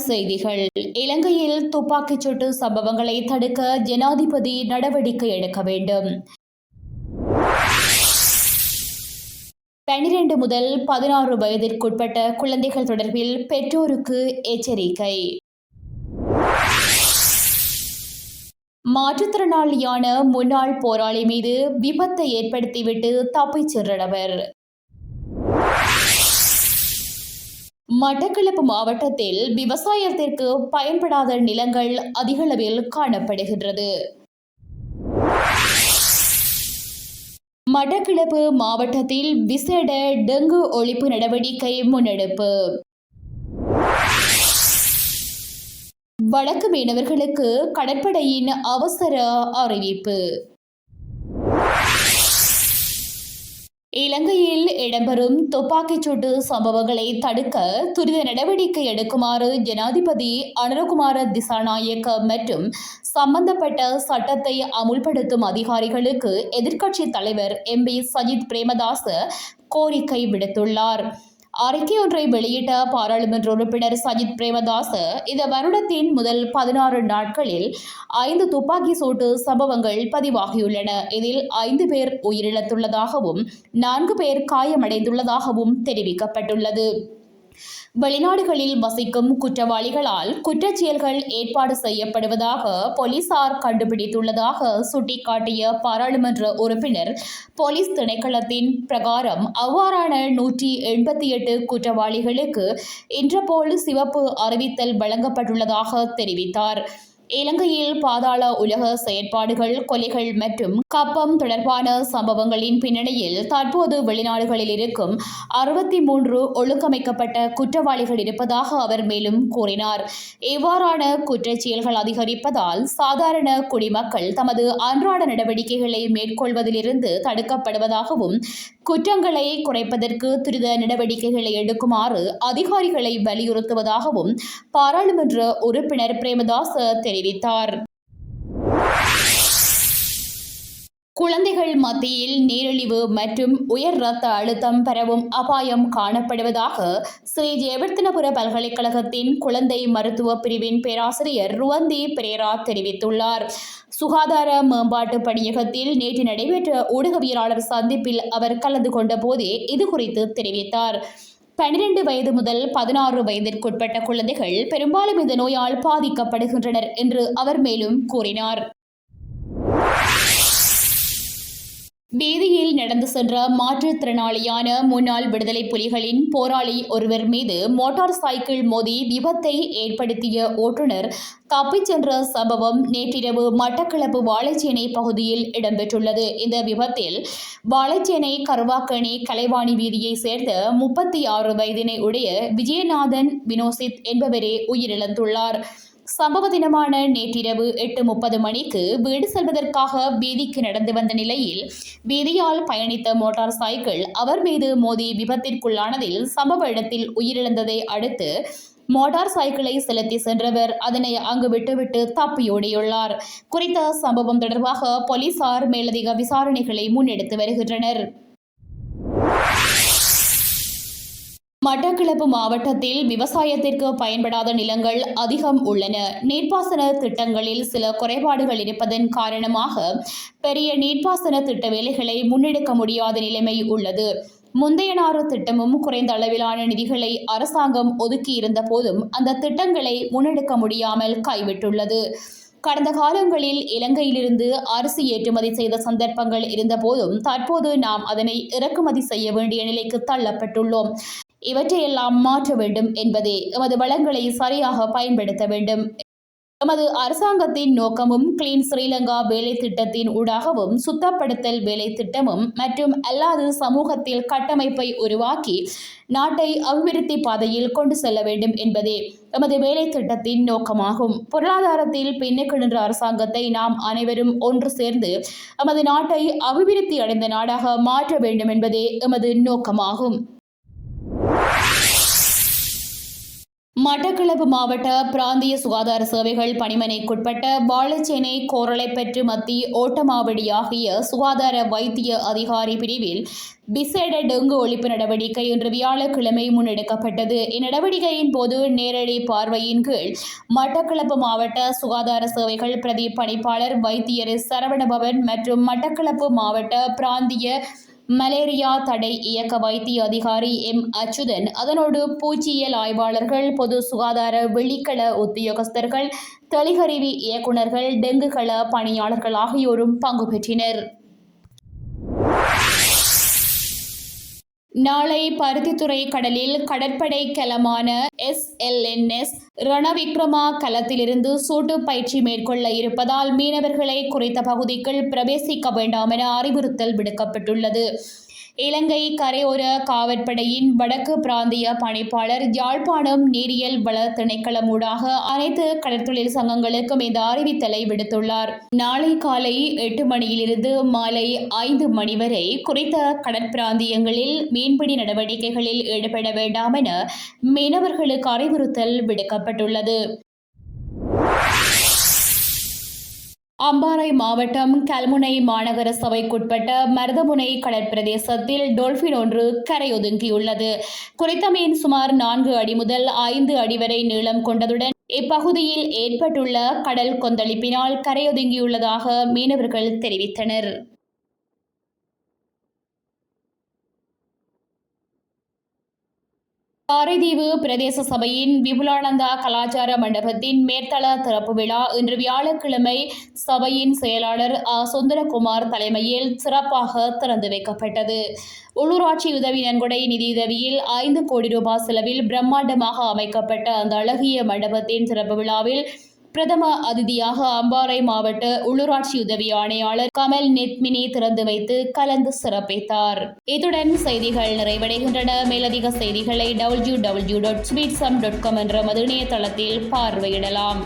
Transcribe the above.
செய்திகள். இலங்கையில் துப்பாக்கிச் சூட்டு சம்பவங்களை தடுக்க ஜனாதிபதி நடவடிக்கை எடுக்க வேண்டும். பனிரெண்டு முதல் பதினாறு வயதிற்குட்பட்ட குழந்தைகள் தொடர்பில் பெற்றோருக்கு எச்சரிக்கை. மாற்றுத்திறனாளியான முன்னாள் போராளி மீது விபத்தை ஏற்படுத்திவிட்டு தப்பிச் சென்றவர். மட்டக்களப்பு மாவட்டத்தில் விவசாயத்திற்கு பயன்படாத நிலங்கள் அதிகளவில் காணப்படுகின்றது. மட்டக்களப்பு மாவட்டத்தில் விசேட டெங்கு ஒழிப்பு நடவடிக்கை முன்னெடுப்பு. வடக்கு மீனவர்களுக்கு கடற்படையின் அவசர அறிவிப்பு. இலங்கையில் இடம்பெறும் துப்பாக்கிச் சூட்டு சம்பவங்களை தடுக்க துரித நடவடிக்கை எடுக்குமாறு ஜனாதிபதி அனுரகுமார திசாநாயக்க மற்றும் சம்பந்தப்பட்ட சட்டத்தை அமுல்படுத்தும் அதிகாரிகளுக்கு எதிர்க்கட்சித் தலைவர் எம் பி சஜித் பிரேமதாச கோரிக்கை விடுத்துள்ளார். அறிக்கை ஒன்றை வெளியிட்ட பாராளுமன்ற உறுப்பினர் சஜித் பிரேமதாச இந்த வருடத்தின் முதல் பதினாறு நாட்களில் ஐந்து துப்பாக்கி சூட்டு சம்பவங்கள் பதிவாகியுள்ளன. இதில் ஐந்து பேர் உயிரிழந்துள்ளதாகவும் நான்கு பேர் காயமடைந்துள்ளதாகவும் தெரிவிக்கப்பட்டுள்ளது. வெளிநாடுகளில் வசிக்கும் குற்றவாளிகளால் குற்றச்செயல்கள் ஏற்பாடு செய்யப்படுவதாக போலீசார் கண்டுபிடித்துள்ளதாக சுட்டிக்காட்டிய பாராளுமன்ற உறுப்பினர் போலீஸ் திணைக்களத்தின் பிரகாரம் அவ்வாறான நூற்றி எண்பத்தி எட்டு குற்றவாளிகளுக்கு இன்றபோல் சிவப்பு அறிவித்தல் வழங்கப்பட்டுள்ளதாக தெரிவித்தார். இலங்கையில் பாதாள உலக செயற்பாடுகள் கொலைகள் மற்றும் கப்பம் தொடர்பான சம்பவங்களின் பின்னணியில் தற்போது வெளிநாடுகளில் இருக்கும் அறுபத்தி மூன்று ஒழுங்கமைக்கப்பட்ட குற்றவாளிகள் இருப்பதாக அவர் மேலும் கூறினார். இவ்வாறான குற்றச்செயல்கள் அதிகரிப்பதால் சாதாரண குடிமக்கள் தமது அன்றாட நடவடிக்கைகளை மேற்கொள்வதிலிருந்து தடுக்கப்படுவதாகவும் குற்றங்களை குறைப்பதற்கு துரித நடவடிக்கைகளை எடுக்குமாறு அதிகாரிகளை வலியுறுத்துவதாகவும் பாராளுமன்ற உறுப்பினர் பிரேமதாஸ் தெரிவித்தார். குழந்தைகள் மத்தியில் நீரிழிவு மற்றும் உயர் இரத்த அழுத்தம் பரவும் அபாயம் காணப்படுவதாக ஸ்ரீ ஜெயவர்த்தனபுர பல்கலைக்கழகத்தின் குழந்தை மருத்துவ பிரிவின் பேராசிரியர் ருவந்தி பிரேரா தெரிவித்துள்ளார். சுகாதார மேம்பாட்டு பணியகத்தில் நேற்று நடைபெற்ற ஊடகவியலாளர் சந்திப்பில் அவர் கலந்து கொண்ட போதே இது குறித்து தெரிவித்தார். பனிரெண்டு வயது முதல் பதினாறு வயதிற்குட்பட்ட குழந்தைகள் பெரும்பாலும் இந்த நோயால் பாதிக்கப்படுகின்றனர் என்று அவர் மேலும் கூறினார். வீதியில் நடந்து சென்ற மாற்றுத்திறனாளியான முன்னாள் விடுதலை புலிகளின் போராளி ஒருவர் மீது மோட்டார் சைக்கிள் மோதி விபத்தை ஏற்படுத்திய ஓட்டுநர் தப்பிச் சென்ற சம்பவம் நேற்றிரவு மட்டக்களப்பு வாழைச்சேனை பகுதியில் இடம்பெற்றுள்ளது. இந்த விபத்தில் வாழைச்சேனை கருவாக்கணி கலைவாணி வீதியை சேர்ந்த முப்பத்தி ஆறு வயதினை உடைய விஜயநாதன் வினோசித் என்பவரே உயிரிழந்துள்ளார். சம்பவ தினமான நேற்றிரவு எட்டு முப்பது மணிக்கு வீடு செல்வதற்காக வீதிக்கு நடந்து வந்த நிலையில் வீதியால் பயணித்த மோட்டார் சைக்கிள் அவர் மீது மோதி விபத்திற்குள்ளானதில் சம்பவ இடத்தில் உயிரிழந்ததை அடுத்து மோட்டார் சைக்கிளை செலுத்தி சென்றவர். அதனை அங்கு விட்டுவிட்டு தப்பியோடியுள்ளார் குறித்த சம்பவம் தொடர்பாக போலீசார் மேலதிக விசாரணைகளை முன்னெடுத்து வருகின்றனர். மட்டக்களப்பு மாவட்டத்தில் விவசாயத்திற்கு பயன்படாத நிலங்கள் அதிகம் உள்ளன. நீர்ப்பாசன திட்டங்களில் சில குறைபாடுகள் இருப்பதன் காரணமாக பெரிய நீர்ப்பாசன திட்ட வேலைகளை முன்னெடுக்க முடியாத நிலைமை உள்ளது. முந்தையனாறு திட்டமும் குறைந்த அளவிலான நிதிகளை அரசாங்கம் ஒதுக்கியிருந்த போதும் அந்த திட்டங்களை முன்னெடுக்க முடியாமல் கைவிட்டுள்ளது. கடந்த காலங்களில் இலங்கையிலிருந்து அரிசி ஏற்றுமதி செய்த சந்தர்ப்பங்கள் இருந்தபோதும் தற்போது நாம் அதனை இறக்குமதி செய்ய வேண்டிய நிலைக்கு தள்ளப்பட்டுள்ளோம். இவற்றையெல்லாம் மாற்ற வேண்டும் என்பதே எமது வளங்களை சரியாக பயன்படுத்த வேண்டும். எமது அரசாங்கத்தின் நோக்கமும் கிளீன் ஸ்ரீலங்கா வேலை திட்டத்தின் ஊடாகவும் சுத்தப்படுத்தல் வேலை திட்டமும் மற்றும் அல்லாது சமூகத்தில் கட்டமைப்பை உருவாக்கி நாட்டை அபிவிருத்தி பாதையில் கொண்டு செல்ல வேண்டும் என்பதே எமது வேலை திட்டத்தின் நோக்கமாகும். பொருளாதாரத்தில் பின்னக்கிணின்ற அரசாங்கத்தை நாம் அனைவரும் ஒன்று சேர்ந்து எமது நாட்டை அபிவிருத்தி அடைந்த நாடாக மாற்ற வேண்டும் என்பதே எமது நோக்கமாகும். மட்டக்களப்பு மாவட்ட பிராந்திய சுகாதார சேவைகள் பணிமனைக்குட்பட்ட வாழைச்சேனை கோரளைப்பற்று மத்தி ஓட்டமாவடி ஆகிய சுகாதார வைத்திய அதிகாரி பிரிவில் விசேட டெங்கு ஒழிப்பு நடவடிக்கை இன்று வியாழக்கிழமை முன்னெடுக்கப்பட்டது. இந்நடவடிக்கையின் போது நேரடி பார்வையின் கீழ் மட்டக்களப்பு மாவட்ட சுகாதார சேவைகள் பிரதி பணிப்பாளர் வைத்தியர் சரவணபவன் மற்றும் மட்டக்களப்பு மாவட்ட பிராந்திய மலேரியா தடை இயக்க வைத்திய அதிகாரி எம். அச்சுதன். அதனோடு பூச்சியியல் ஆய்வாளர்கள் பொது சுகாதார வெளிக்கள உத்தியோகஸ்தர்கள் தெளிகருவி இயக்குநர்கள் டெங்கு கள பணியாளர்கள் ஆகியோரும் பங்கு பெற்றினர். நாளை பருத்தித்துறை கடலில் கடற்படை கலமான எஸ்எல்என்எஸ் ரணவிக்ரமா கலத்திலிருந்து சூட்டு பயிற்சி மேற்கொள்ள இருப்பதால் மீனவர்களை குறித்த பகுதிக்குள் பிரவேசிக்க வேண்டாம் என அறிவுறுத்தல் விடுக்கப்பட்டுள்ளது. இலங்கை கரையோர காவற்படையின் வடக்கு பிராந்திய பணிப்பாளர் யாழ்ப்பாணம் நேரியல் வள திணைக்களம் ஊடாக அனைத்து கடற்தொழில் சங்கங்களுக்கும் இந்த அறிவித்தலை விடுத்துள்ளார். நாளை காலை எட்டு மணியிலிருந்து மாலை ஐந்து மணி வரை குறித்த கடற்பிராந்தியங்களில் மீன்பிடி நடவடிக்கைகளில் ஈடுபட வேண்டாம் என மீனவர்களுக்கு அறிவுறுத்தல் விடுக்கப்பட்டுள்ளது. அம்பாறை மாவட்டம் கல்முனை மாநகர சபைக்குட்பட்ட மருதமுனை கடற்பிரதேசத்தில் டொல்பின் ஒன்று கரையொதுங்கியுள்ளது. குறித்த மீன் சுமார் நான்கு அடி முதல் ஐந்து அடி வரை நீளம் கொண்டதுடன் இப்பகுதியில் ஏற்பட்டுள்ள கடல் கொந்தளிப்பினால் கரையொதுங்கியுள்ளதாக மீனவர்கள் தெரிவித்தனர். காரைதீவு பிரதேச சபையின் விபுலானந்தா கலாச்சார மண்டபத்தின் மேற்தள திறப்பு விழா இன்று வியாழக்கிழமை சபையின் செயலாளர் ஆ சுந்தரகுமார் தலைமையில் சிறப்பாக திறந்து வைக்கப்பட்டது. உள்ளூராட்சி உதவி நன்கொடை நிதியுதவியில் ஐந்து கோடி ரூபாய் செலவில் பிரம்மாண்டமாக அமைக்கப்பட்ட அந்த அழகிய மண்டபத்தின் சிறப்பு விழாவில் பிரதம அதிதியாக அம்பாறை மாவட்ட உள்ளூராட்சி உதவி ஆணையாளர் கமல் நெத்மினி திறந்து வைத்து கலந்து சிறப்பித்தார். இத்துடன் செய்திகள் நிறைவடைகின்றன. மேலதிக செய்திகளை டபிள்யூ டபிள்யூ டாட் ஸ்வீட்ஸம் டாட் காம் என்ற மது இணையதளத்தில் பார்வையிடலாம்.